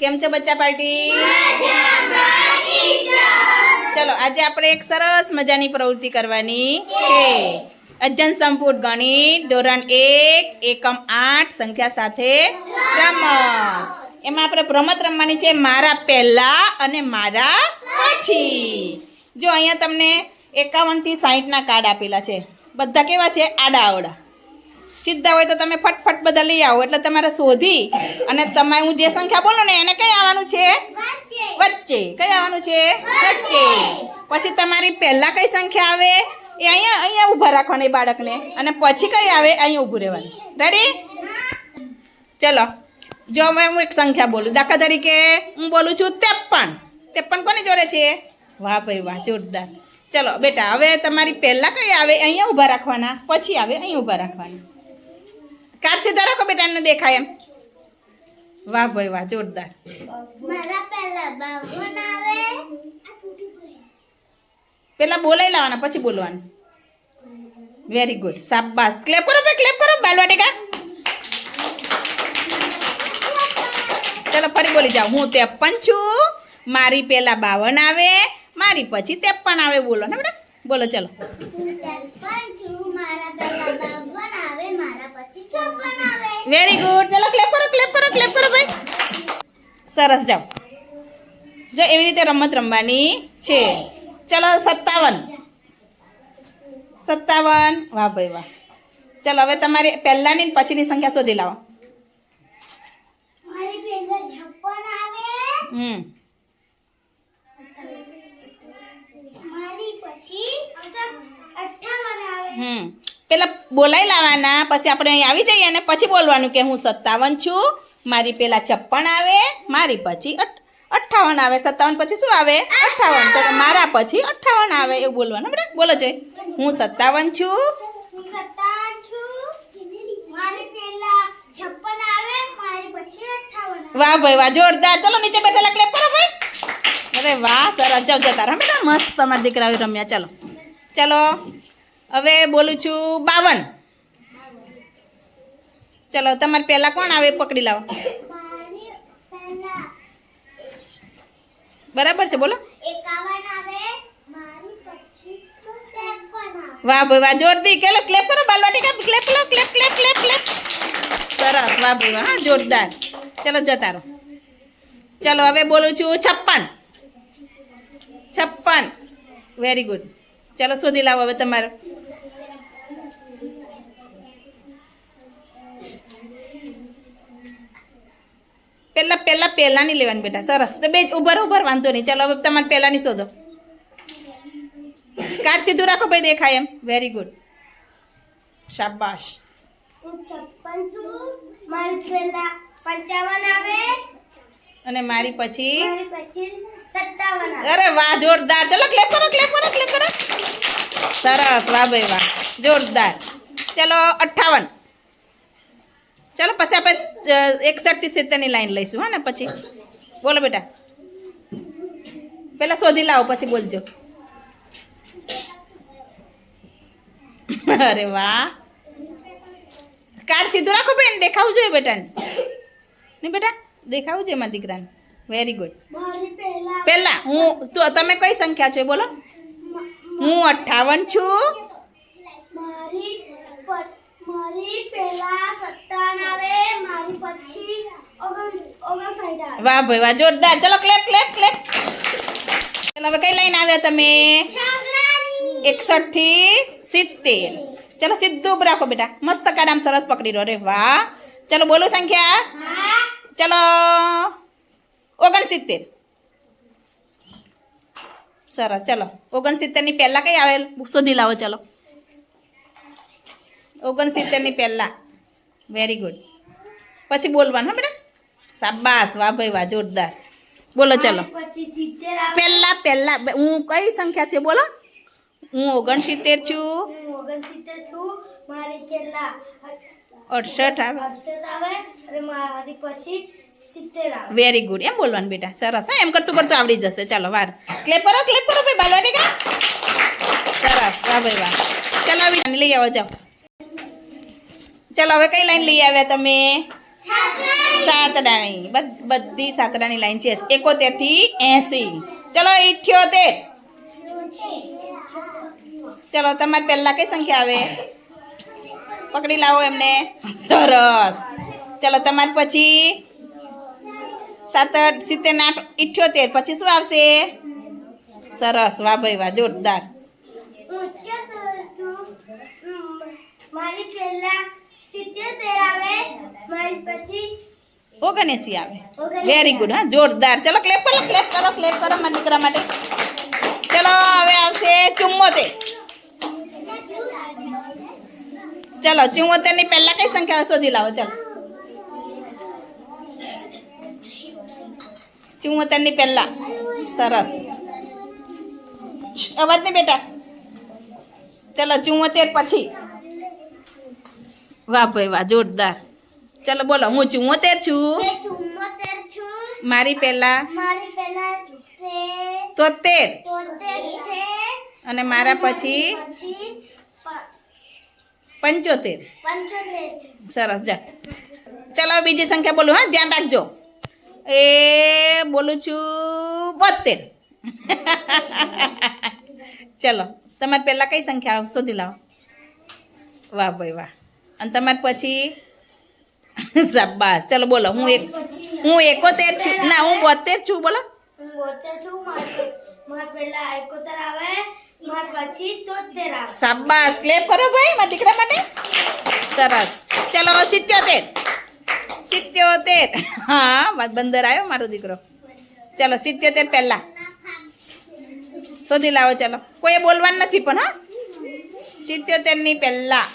કેમ છો બચ્ચા પાર્ટી? ચલો, આજે આપણે એક સરસ મજાની પ્રવૃત્તિ કરવાની છે. અજ્જન સંપૂર્ણ ગણિત, ધોરણ એક, એકમ આઠ, સંખ્યા સાથે રમત. એમાં આપણે રમત રમવાની છે, મારા પહેલા અને મારા પછી. જો અહીંયા તમને એકાવનથી સાહીઠના કાર્ડ આપેલા છે. બધા કેવા છે? આડા આવડા સીધા હોય તો તમે ફટફટ બધા લઈ આવો. એટલે તમારે શોધી અને તમારે હું જે સંખ્યા બોલો ને એને કઈ આવવાનું છે? વચ્ચે. કઈ આવવાનું છે? વચ્ચે. પછી તમારી પહેલા કઈ સંખ્યા આવે? એ અહીંયા અહીંયા ઊભા રાખવાની બાળકને. અને પછી કઈ આવે? અહીંયા ઊભું રહેવાનું. રેડી ચલો. જો હવે હું એક સંખ્યા બોલું. દાખલા તરીકે હું બોલું છું ત્રેપન. ત્રેપન કોની જોડે છે? વાહ ભાઈ વાહ જોરદાર. ચલો બેટા હવે તમારી પહેલાં કઈ આવે? અહીંયા ઊભા રાખવાના. પછી આવે અહીં ઊભા રાખવાના. કાર્ડ સીધા રાખો બેટા એમને દેખાય એમ. વાહ ભાઈ વાહ જોરદાર. મારા પહેલા બાવન આવે. પેલા બોલાઈ લાવવાના પછી બોલવાનું. વેરી ગુડ શાબાશ. ક્લેપ કરો ભાઈ ક્લેપ કરો. બાલવાટિકા ચાલો ફરી બોલી જાઓ. હું તેપન છું મારી પેલા બાવન આવે મારી પછી તેપન આવે બોલો ને બેટા બોલો ચલો. વેરી ગુડ ચલો ક્લેપ કરો ક્લેપ કરો ક્લેપ કરો ભાઈ. સરસ જાઓ. જો એવી રીતે રમત રમવાની છે. ચલો સત્તાવન. સત્તાવન. વાહ ભાઈ વાહ. ચલો હવે તમારી પહેલાંની ને પછીની સંખ્યા શોધી લાવો. હમ. હમ. પેલા બોલાઈ લાવવાના પછી આપણે અહીં આવી જઈએ અને પછી બોલવાનું કે હું સત્તાવન છું મારી પેલા છપ્પન આવે મારી પછી અઠ- અઠ્ઠાવન આવે. સત્તાવન પછી શું આવે? અઠ્ઠાવન. તો મારા પછી અઠ્ઠાવન આવે એવું બોલવાનું. બરાબર? બોલો જોઈ હું સત્તાવન છું. હું સત્તાવન છું. મારી પહેલા છપ્પન આવે મારી પછી અઠ્ઠાવન આવે. વાહ ભાઈ વાહ. જોરદાર. ચલો નીચે બેઠેલા ક્લેપ કરો ભાઈ. અરે વાહ સરસ. જાવ જતા રહો બેટા. મસ્ત તમારા દીકરાઓ રમ્યા. ચલો. ચલો. હવે બોલું છું બાવન. ચલો, તમારે પહેલાં કોણ આવે? પકડી લાવો. બરાબર છે, બોલો. વાહ ભાઈ, વાહ જોરદી કેલો ક્લેપ કરો બાલવાટિકા ક્લેપ લો ક્લેપ ક્લેપ ક્લેપ ક્લેપ સરસ, વાહ ભાઈ, વાહ, હા, જોરદાર. ચલો જતા રહો ચલો, હવે બોલું છું છપ્પન. છપ્પન. વેરી ગુડ ચલો, શોધી લાવો હવે તમારે. પહેલા પહેલાં પહેલાની લેવાની બેટા સરસ. તો બે ઉભર ઉભર વાંધો નહીં. ચલો હવે તમારે પહેલાની શોધો. કાર્ડ સીધું રાખો ભાઈ દેખાય એમ. વેરી ગુડ શાબાશ. અને મારી પછી? અરે વાહ જોરદાર. ચલો ક્લેપ કરો ક્લેપ કરો ક્લેપ કરો. સરસ. વાહ ભાઈ વાહ. જોરદાર. ચલો અઠ્ઠાવન ચલો પછી આપણે એકસઠથી સિત્તેરની લાઈન લઈશું હા ને પછી. બોલો બેટા. પહેલાં શોધી લાવો પછી બોલજો. અરે વાહ. કાર્ડ સીધું રાખો બેન દેખાવું જોઈએ બેટાને. ને બેટા દેખાવું જોઈએ મારા દીકરાને. વેરી ગુડ પહેલા હું તો તમે કઈ સંખ્યા છે બોલો? હું અઠ્ઠાવન છું. મારી પહેલા સત્તાવન આવે મારી પછી ઓગણ ઓગણસાઠ આવે વાહ ભાઈ વાહ જોરદાર. ચલો ક્લેપ ક્લેપ ક્લેપ ચલો હવે કઈ લાઈન આવ્યા તમે? એકસઠથી સિત્તેર. ચલો સીધું ઉભું રાખો બેટા. મસ્ત કાડામ સરસ પકડી રહ્યો અરે વાહ. ચલો બોલો સંખ્યા. ચલો ઓગણસિત્તેર. સરસ ચલો. ઓગણસિત્તેરની પહેલાં કઈ આવે શોધી લાવો ચલો. ઓગણસિત્તેરની પહેલાં. વેરી ગુડ પછી બોલવાનું હા બેટા. સાબાસ વાહ ભાઈ વાહ જોરદાર. બોલો ચલો. પહેલાં પહેલા હું કઈ સંખ્યા છે બોલો. હું ઓગણસિત્તેર છું. હું ઓગણસિત્તેર છું. મારી પહેલા અડસઠ આવે. અડસઠ આવે. અને મારી પછી વેરી ગુડ એમ બોલવાનું બેટા. સરસ હા એમ કરતું કરતું આવડી જશે. ચાલો વાર. ક્લેપ કરો ક્લેપ કરો ભાઈ બાલવાટિકા. સરસ વાહ ભાઈ વાહ. ચાલો આવી. લઈ આવો જાઓ. ચાલો હવે કઈ લાઈન લઈ આવ્યા તમે? સાતડાની બધ- બધી સાતડાની લાઈન છે. એકોતેરથી એસી. ચલો ઇઠ્યોતેર. ચલો તમારે પહેલા કઈ સંખ્યા આવે? પકડી લાવો એમને. સરસ. ચલો તમારે પછી સાત સિત્તેર આઠ ઇઠ્યોતેર. પછી શું આવશે? સરસ. વાહ ભાઈ વાહ જોરદાર. મારી પહેલા સિત્યોતેર આવે મારી પછી ઓગણએસી આવે વેરી ગુડ હા જોરદાર ચલો ક્લેપ કરો ક્લેપ કરો ક્લેપ કરો મારા દીકરા માટે ચલો હવે આવશે ચુમ્મોતેર ચલો ચુમ્મોતેરની પહેલા કઈ સંખ્યા શોધી લાવો ચલો ચુમ્મોતેરની પહેલા સરસ શ્શ, અવાજ નહીં બેટા ચલો ચુમ્મોતેર પછી વાહ ભાઈ વાહ જોરદાર. ચલો બોલો હું ચુમ્મોતેર છું? મારી પહેલા? તોતેર. અને મારા પછી? પંચોતેર. સરસ જા. ચાલો બીજી સંખ્યા બોલું હા ધ્યાન રાખજો. એ બોલું છું બોતેર. ચલો તમારે પહેલાં કઈ સંખ્યા શોધી લાવો. વાહ ભાઈ વાહ. અને તમારે પછી? શાબાશ. ચલો બોલો હું એક હું એકોતેર છું. ના હું બોતેર છું બોલો. શાબાશ. ક્લેપ કરો ભાઈ મારા દીકરા માટે. સરસ. ચલો સિત્યોતેર. સિત્યોતેર. હા વાત બંદર આવ્યો મારો દીકરો. ચલો સિત્યોતેર પહેલા. શોધી લાવો ચલો. કોઈ બોલવાનું નથી પણ હા. સિત્યોતેરની પહેલા.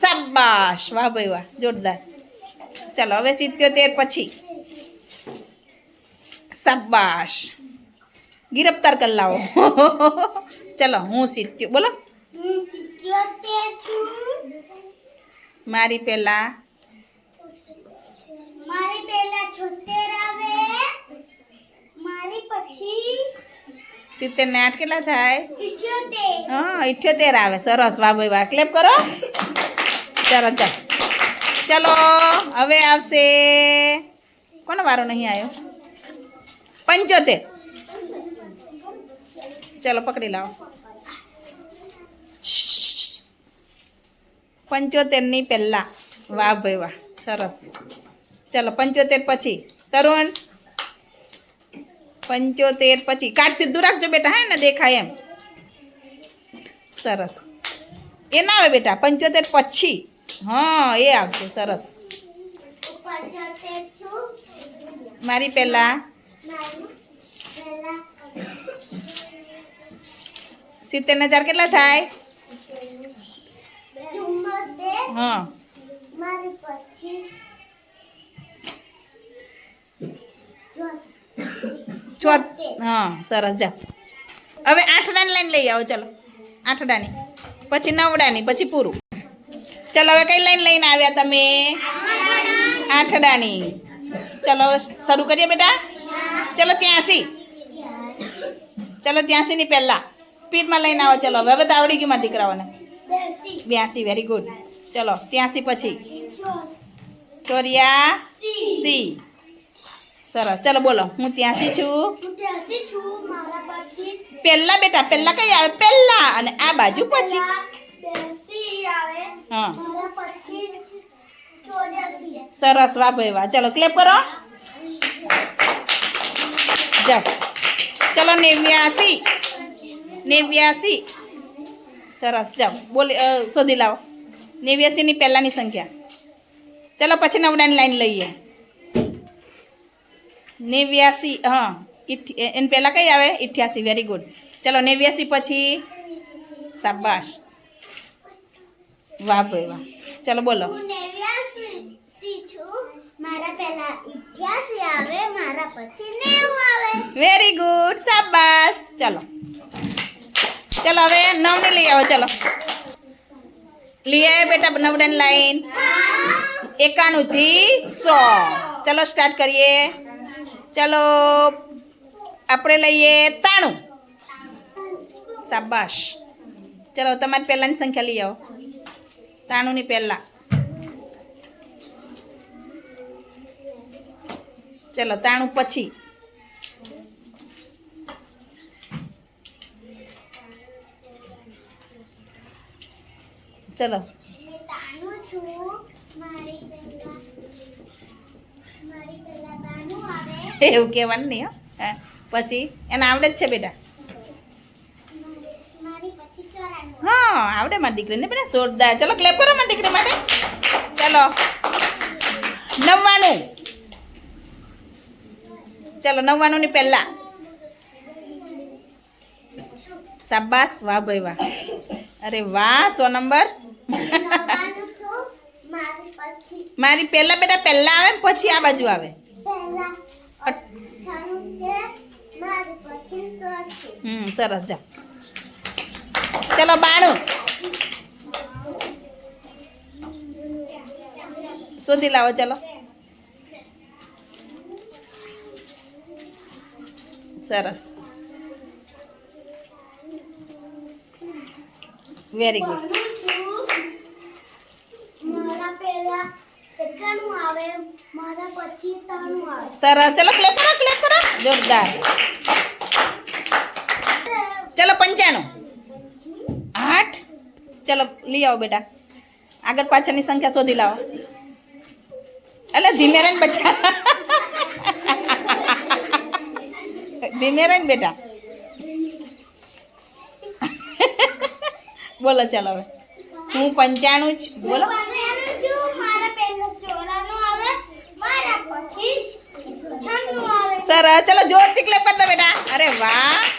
શાબાશ. વાહ ભાઈ વાહ જોરદાર. ચાલો હવે સિત્યોતેર પછી. શાબાશ. ગિરફ્તાર કરી લાવો. ચલો હું સિત્યો બોલો. મારી પહેલા મારી પહેલા છોતેર આવે. મારી પછી સિત્તેર ને આઠ કેટલા થાય? ઇઠ્યોતેર. હા ઇઠ્યોતેર આવે. સરસ. વાહ ભાઈ વાહ. ક્લેપ કરો. ચાલો ચાલ ચલો, હવે આવશે. કોનો વારો નહીં આવ્યો? પંચોતેર. ચલો, પકડી લાવો. પંચોતેરની પહેલાં. વાહ ભાઈ વાહ, સરસ. ચલો, પંચોતેર પછી. તરુણ. પંચોતેર પછી. કાટ સીધું રાખજો બેટા, હે ને, દેખાય એમ. સરસ. એ ના આવે બેટા, પંચોતેર પછી. હા, એ આવશે, સરસ. મારી પહેલા. સિત્તેર ચાર કેટલા થાય? હા. હા, સરસ, જા. હવે આઠડાની લઈને લઈ આવો, ચલો. આઠડાની પછી નવડાની પછી પૂરું. ચલો હવે કઈ લાઈન લઈને આવ્યા તમે? આઠડાની. ચલો શરૂ કરીએ બેટા? ચલો ત્યાંસી ચલો ત્યાંસીની પહેલા. સ્પીડમાં લઈને આવો ચલો. હવે આવડી ગયું મારા દીકરાઓને. બ્યાસી વેરી ગુડ ચલો ત્યાંસી પછી. ચોર્યા સી. સરસ. ચલો બોલો. હું ત્યાંસી છું? ત્યાંસી પહેલા બેટા પહેલા કઈ આવે? પહેલા અને આ બાજુ પછી. હા. સરસ, વાહ ભાઈ, વાહ. ચલો ક્લેપ કરો. જાઓ. ચલો, નેવ્યાસી. નેવ્યાસી. સરસ, જાઓ. બોલી શોધી લાવો. નેવ્યાસીની પહેલાંની સંખ્યા. ચલો, પછી નવડાની લાઈન લઈએ. નેવ્યાસી, હા એની પહેલાં કઈ આવે? ઇઠ્યાસી. વેરી ગુડ ચલો, નેવ્યાસી પછી શાબાશ. વાહ ભાઈ વાહ ચાલો બોલો. વેરી ગુડ શાબાશ. ચાલો. ચાલો હવે નવને લઈ આવો ચાલો. લઈ આવ્યા બેટા નવડાની લાઈન. એકાણું થી સો. ચાલો સ્ટાર્ટ કરીએ. ચાલો આપણે લઈએ તાણું. શાબાશ. ચલો તમારી પહેલાંની સંખ્યા લઈ આવો. તાણુંની પહેલાં. ચલો તાણું પછી. ચલો. એવું કહેવાનું નહીં હા. પછી. એને આવડે જ છે બેટા મારી- મારી પછી ચોરાનું હા આવડે મારી દીકરીને બેટા જોરદાર. ચલો ક્લેપ કરો મારી દીકરી માટે. ચલો. નવ્વાણું ચલો નવ્વાણું ની પહેલા. શાબાશ વાહ ભાઈ વાહ. અરે વાહ સો નંબર. મારી પહેલા બેટા પહેલા આવે ને પછી આ બાજુ આવે. હમ સરસ જાઓ ચલો બાણું. શોધી લાવો ચલો. સરસ. વેરી ગુડ સરસ. ચલો ક્લેપ કરો ક્લેપ કરો. જોરદાર ચલો પંચાણું આઠ ચલો લઈ આવો બેટા. આગળ પાછળની સંખ્યા શોધી લાવો. એટલે ધીમે રહીને બચ્ચા ધીમે રહીને બેટા. બોલો ચાલો હવે. હું પંચાણું જ બોલો. સરસ ચલો જોર ચીકલે કરતા બેટા. અરે વાહ.